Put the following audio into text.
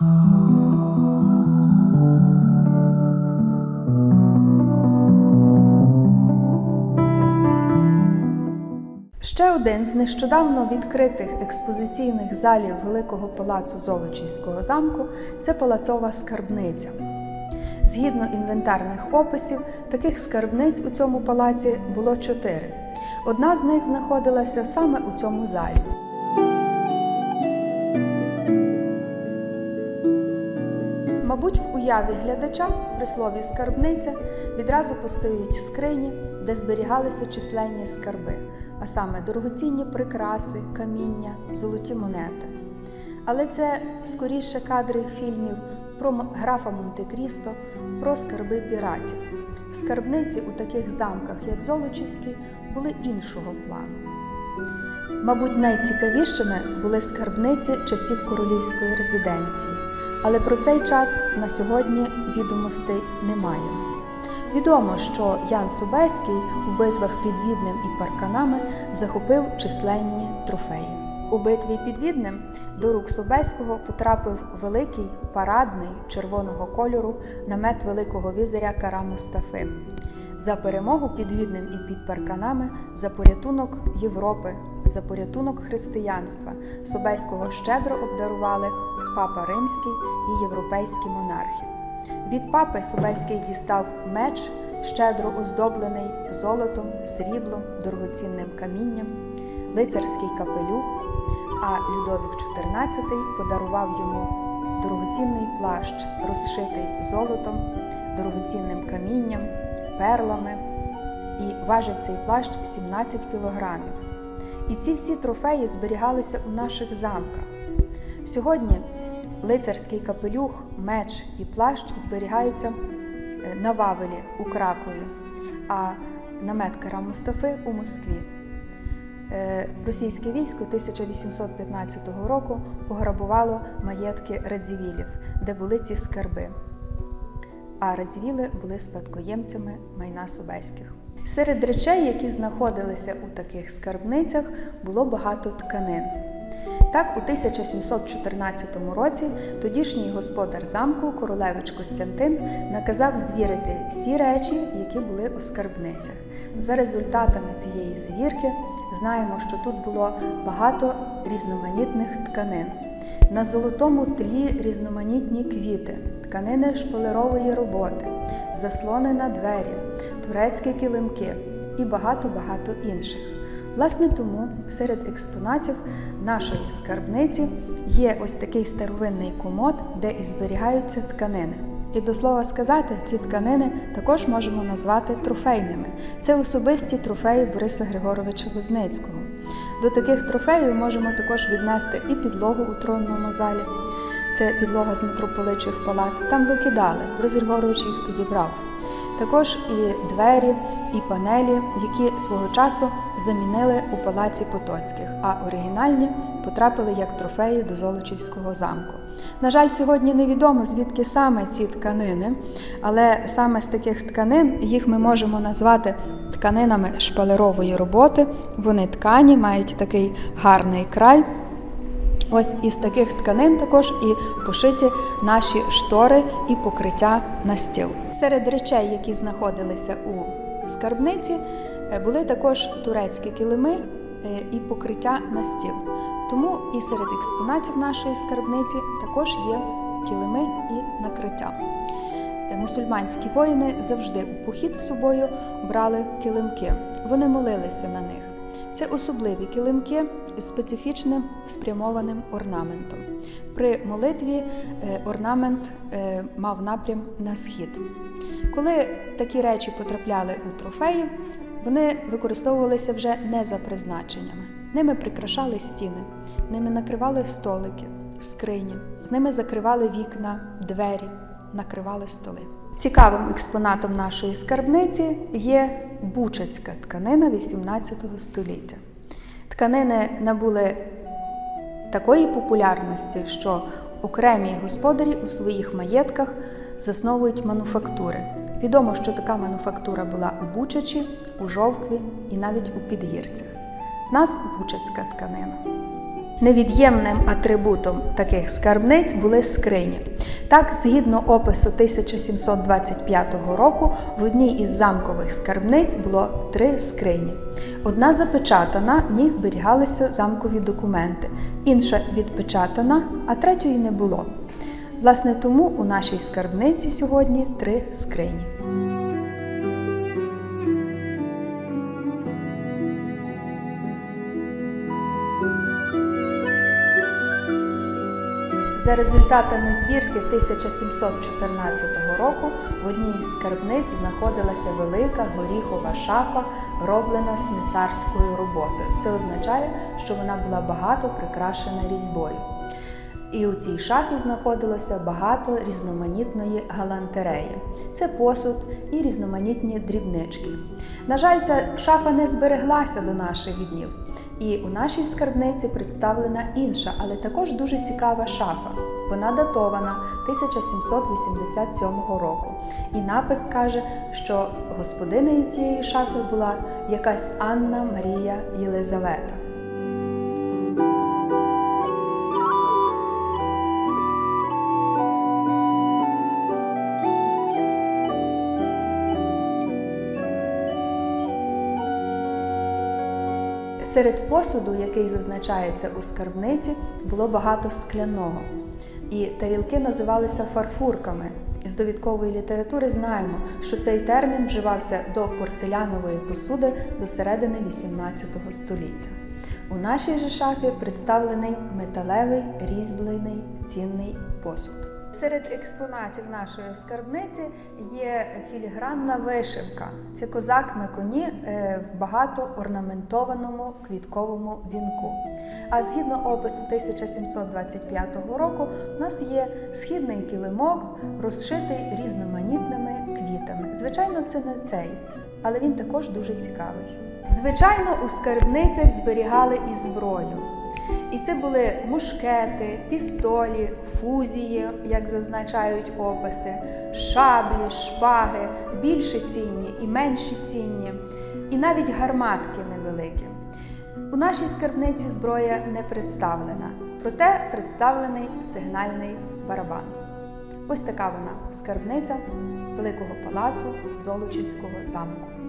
Ще один з нещодавно відкритих експозиційних залів Великого палацу Золочівського замку це палацова скарбниця. Згідно інвентарних описів, таких скарбниць у цьому палаці було чотири. Одна з них знаходилася саме у цьому залі. Мабуть, в уяві глядача при слові скарбниця відразу постають скрині, де зберігалися численні скарби, а саме дорогоцінні прикраси, каміння, золоті монети. Але це скоріше кадри фільмів про графа Монте-Крісто, про скарби піратів. Скарбниці у таких замках, як Золочівський, були іншого плану. Мабуть, найцікавішими були скарбниці часів королівської резиденції, але про цей час на сьогодні відомостей не маємо. Відомо, що Ян Собеський у битвах під Віднем і Парканами захопив численні трофеї. У битві під Віднем до рук Собеського потрапив великий парадний червоного кольору намет великого візиря Кара Мустафи. За перемогу під Віднем і під Парканами, за порятунок Європи, за порятунок християнства Собеського щедро обдарували папа Римський і європейські монархи. Від папи Собеський дістав меч, щедро оздоблений золотом, сріблом, дорогоцінним камінням, лицарський капелюх, а Людовік XIV подарував йому дорогоцінний плащ, розшитий золотом, дорогоцінним камінням, перлами, і важив цей плащ 17 кілограмів. І ці всі трофеї зберігалися у наших замках. Сьогодні лицарський капелюх, меч і плащ зберігаються е, на Вавелі у Кракові, а намет Кара Мустафи у Москві. Е, Російське військо 1815 року пограбувало маєтки Радзівілів, де були ці скарби. А Радзівіли були спадкоємцями майна Собеських. Серед речей, які знаходилися у таких скарбницях, було багато тканин. Так, у 1714 році тодішній господар замку королевич Костянтин наказав звірити всі речі, які були у скарбницях. За результатами цієї звірки знаємо, що тут було багато різноманітних тканин. На золотому тлі різноманітні квіти, тканини шпалерової роботи, заслони на двері, турецькі килимки і багато-багато інших. Власне, тому серед експонатів нашої скарбниці є ось такий старовинний комод, де і зберігаються тканини. І до слова сказати, ці тканини також можемо назвати трофейними. Це особисті трофеї Бориса Григоровича Возницького. До таких трофеїв можемо також віднести і підлогу у тронному залі. Це підлога з митрополичих палат. Там викидали, Борис Григорович їх підібрав. Також і двері, і панелі, які свого часу замінили у палаці Потоцьких, а оригінальні потрапили як трофеї до Золочівського замку. На жаль, сьогодні невідомо звідки саме ці тканини, але саме з таких тканин їх ми можемо назвати тканинами шпалерової роботи. Вони ткані, мають такий гарний край. Ось із таких тканин також і пошиті наші штори і покриття на стіл. Серед речей, які знаходилися у скарбниці, е, були також турецькі килими е, і покриття на стіл. Тому і серед експонатів нашої скарбниці також є килими і накриття. Е, Мусульманські воїни завжди у похід з собою брали килимки. Вони молилися на них. Це особливі килимки з специфічним спрямованим орнаментом. При молитві е, орнамент е, мав напрям на схід. Коли такі речі потрапляли у трофеї, вони використовувалися вже не за призначеннями. Ними прикрашали стіни, ними накривали столики, скрині, з ними закривали вікна, двері, накривали столи. Цікавим експонатом нашої скарбниці є бучацька тканина XVIII століття. Тканини набули такої популярності, що окремі господарі у своїх маєтках засновують мануфактури. Відомо, що така мануфактура була у Бучачі, у Жовкві і навіть у Підгірцях. В нас бучацька тканина. Невід'ємним атрибутом таких скарбниць були скрині. Так, згідно опису 1725 року, в одній із замкових скарбниць було три скрині. Одна запечатана, в ній зберігалися замкові документи, інша відпечатана, а третьої не було. Власне, тому у нашій скарбниці сьогодні три скрині. За результатами звірки 1714 року в одній із скарбниць знаходилася велика горіхова шафа, роблена сницарською роботою. Це означає, що вона була багато прикрашена різьбою. І у цій шафі знаходилося багато різноманітної галантереї. Це посуд і різноманітні дрібнички. На жаль, ця шафа не збереглася до наших днів. І у нашій скарбниці представлена інша, але також дуже цікава шафа. Вона датована 1787 року. І напис каже, що господинею цієї шафи була якась Анна Марія Єлизавета. Серед посуду, який зазначається у скарбниці, було багато скляного. І тарілки називалися фарфурками. З довідкової літератури знаємо, що цей термін вживався до порцелянової посуди до середини XVIII століття. У нашій же шафі представлений металевий різьблений цінний посуд. Серед експонатів нашої скарбниці є філігранна вишивка. Це козак на коні е, в багато орнаментованому квітковому вінку. А згідно опису 1725 року, у нас є східний килимок, розшитий різноманітними квітами. Звичайно, це не цей, але він також дуже цікавий. Звичайно, у скарбницях зберігали і зброю. І це були мушкети, пістолі, фузії, як зазначають описи, шаблі, шпаги, більше цінні і менші цінні, і навіть гарматки невеликі. У нашій скарбниці зброя не представлена, проте представлений сигнальний барабан. Ось така вона скарбниця Великого палацу Золочівського замку.